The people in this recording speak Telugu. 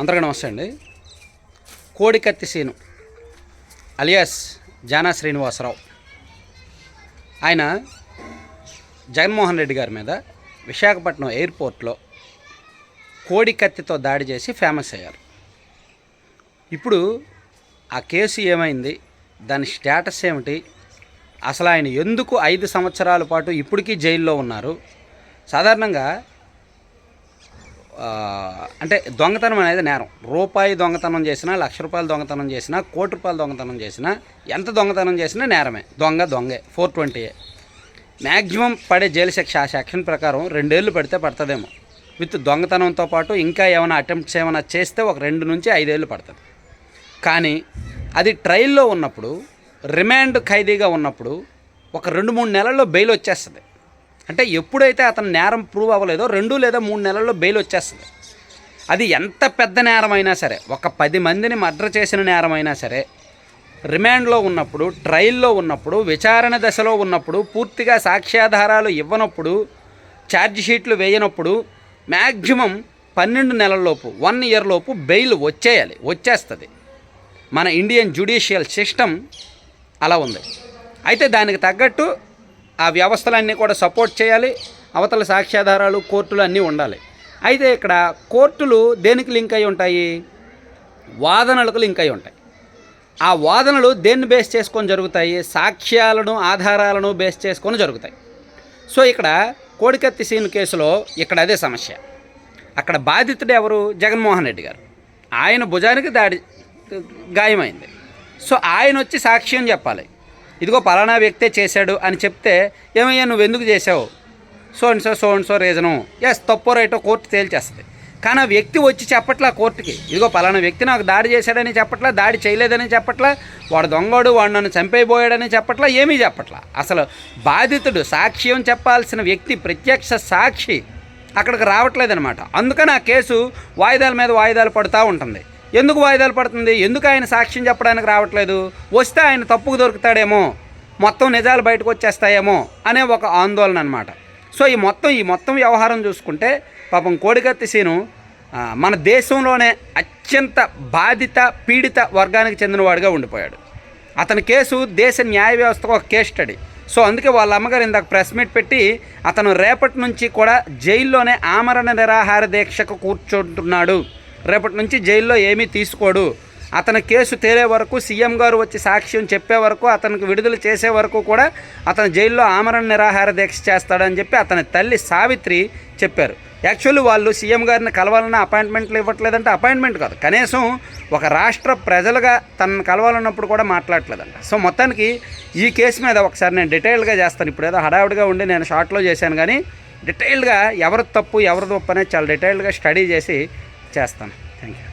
అందరికీ నమస్తే అండి. కోడికత్తి సీను అలియాస్ జానా శ్రీనివాసరావు. ఆయన జగన్మోహన్ రెడ్డి గారి మీద విశాఖపట్నం ఎయిర్పోర్ట్లో కోడికత్తితో దాడి చేసి ఫేమస్ అయ్యారు. ఇప్పుడు ఆ కేసు ఏమైంది? దాని స్టేటస్ ఏమిటి? అసలు ఆయన ఎందుకు ఐదు సంవత్సరాల పాటు ఇప్పటికీ జైల్లో ఉన్నారు? సాధారణంగా అంటే దొంగతనం అనేది నేరం. రూపాయి దొంగతనం చేసినా లక్ష రూపాయలు దొంగతనం చేసినా కోటి రూపాయలు దొంగతనం చేసినా ఎంత దొంగతనం చేసినా నేరమే. దొంగ దొంగే. ఫోర్ ట్వంటీయే మ్యాక్సిమం పడే జైలు శిక్ష ఆ సెక్షన్ ప్రకారం రెండేళ్ళు పడితే పడుతుందేమో. విత్ దొంగతనంతో పాటు ఇంకా ఏమైనా అటెంప్ట్స్ ఏమైనా చేస్తే ఒక రెండు నుంచి ఐదేళ్ళు పడుతుంది. కానీ అది ట్రయల్లో ఉన్నప్పుడు రిమాండ్ ఖైదీగా ఉన్నప్పుడు ఒక రెండు మూడు నెలల్లో బెయిల్ వచ్చేస్తుంది. అంటే ఎప్పుడైతే అతను నేరం ప్రూవ్ అవ్వలేదో రెండు లేదా మూడు నెలల్లో బెయిల్ వచ్చేస్తుంది. అది ఎంత పెద్ద నేరమైనా సరే ఒక పది మందిని మర్డర్ చేసిన నేరమైనా సరే రిమాండ్లో ఉన్నప్పుడు ట్రయల్లో ఉన్నప్పుడు విచారణ దశలో ఉన్నప్పుడు పూర్తిగా సాక్ష్యాధారాలు ఇవ్వనప్పుడు ఛార్జ్ షీట్లు వేయనప్పుడు మ్యాక్సిమం పన్నెండు నెలల్లోపు వన్ ఇయర్లోపు బెయిల్ వచ్చేయాలి వచ్చేస్తుంది. మన ఇండియన్ జ్యుడిషియల్ సిస్టమ్ అలా ఉంది. అయితే దానికి తగ్గట్టు ఆ వ్యవస్థలన్నీ కూడా సపోర్ట్ చేయాలి. అవతల సాక్ష్యాధారాలు కోర్టులు అన్నీ ఉండాలి. అయితే ఇక్కడ కోర్టులు దేనికి లింక్ అయి ఉంటాయి? వాదనలకు లింక్ అయి ఉంటాయి. ఆ వాదనలు దేన్ని బేస్ చేసుకొని జరుగుతాయి? సాక్ష్యాలను ఆధారాలను బేస్ చేసుకొని జరుగుతాయి. సో ఇక్కడ కోడికత్తి సీన్ కేసులో ఇక్కడ అదే సమస్య. అక్కడ బాధితుడు ఎవరు? జగన్మోహన్ రెడ్డి గారు. ఆయన భుజానికి దాడి గాయమైంది. సో ఆయన వచ్చి సాక్ష్యం చెప్పాలి. ఇదిగో పలానా వ్యక్తే చేశాడు అని చెప్తే ఏమయ్యా నువ్వు ఎందుకు చేసావు so and so so and so reason. Yes తప్పో రైటో కోర్టు తేల్చేస్తుంది. కానీ ఆ వ్యక్తి వచ్చి చెప్పట్లా కోర్టుకి? ఇదిగో పలానా వ్యక్తి నాకు దాడి చేశాడని చెప్పట్లా దాడి చేయలేదని చెప్పట్లా వాడు దొంగడు వాడు నన్ను చంపైపోయాడని చెప్పట్లా ఏమీ చెప్పట్లా. అసలు బాధితుడు సాక్ష్యం చెప్పాల్సిన వ్యక్తి ప్రత్యక్ష సాక్షి అక్కడికి రావట్లేదనమాట అందుకని ఆ కేసు వాయిదాల మీద వాయిదాలు పడుతూ ఉంటుంది. ఎందుకు వాయిదాలు పడుతుంది? ఎందుకు ఆయన సాక్ష్యం చెప్పడానికి రావట్లేదు? వస్తే ఆయన తప్పుకు దొరుకుతాడేమో? మొత్తం నిజాలు బయటకు వచ్చేస్తాయేమో? అనే ఒక ఆందోళన అనమాట సో ఈ మొత్తం ఈ మొత్తం వ్యవహారం చూసుకుంటే పాపం కోడికత్తి సీను మన దేశంలోనే అత్యంత బాధిత పీడిత వర్గానికి చెందినవాడిగా ఉండిపోయాడు. అతని కేసు దేశ న్యాయ వ్యవస్థకు ఒక కేస్ స్టడీ. సో అందుకే వాళ్ళ అమ్మగారు ఇందాక ప్రెస్ మీట్ పెట్టి అతను రేపటి నుంచి కూడా జైల్లోనే ఆమరణ నిరాహార దీక్షకు కూర్చుంటున్నాడు. రేపటి నుంచి జైల్లో ఏమీ తీసుకోడు. అతని కేసు తేలే వరకు సీఎం గారు వచ్చి సాక్ష్యం చెప్పే వరకు అతనికి విడుదల చేసే వరకు కూడా అతను జైల్లో ఆమరణ నిరాహార దీక్ష చేస్తాడని చెప్పి అతని తల్లి సావిత్రి చెప్పారు. యాక్చువల్లీ వాళ్ళు సీఎం గారిని కలవాలన్న అపాయింట్మెంట్లు ఇవ్వట్లేదంటే అపాయింట్మెంట్ కాదు. కనీసం ఒక రాష్ట్ర ప్రజలుగా తనను కలవాలన్నప్పుడు కూడా మాట్లాడలేదంట సో మొత్తానికి ఈ కేసు మీద ఒకసారి నేను డీటెయిల్గా చేస్తాను. ఇప్పుడు ఏదో హడావుడిగా ఉండి నేను షార్ట్లో చేశాను కానీ డీటెయిల్డ్గా ఎవరు తప్పు ఎవరు తప్పు అనేది చాలా డీటెయిల్డ్గా స్టడీ చేసి చేస్తాను థ్యాంక్ యూ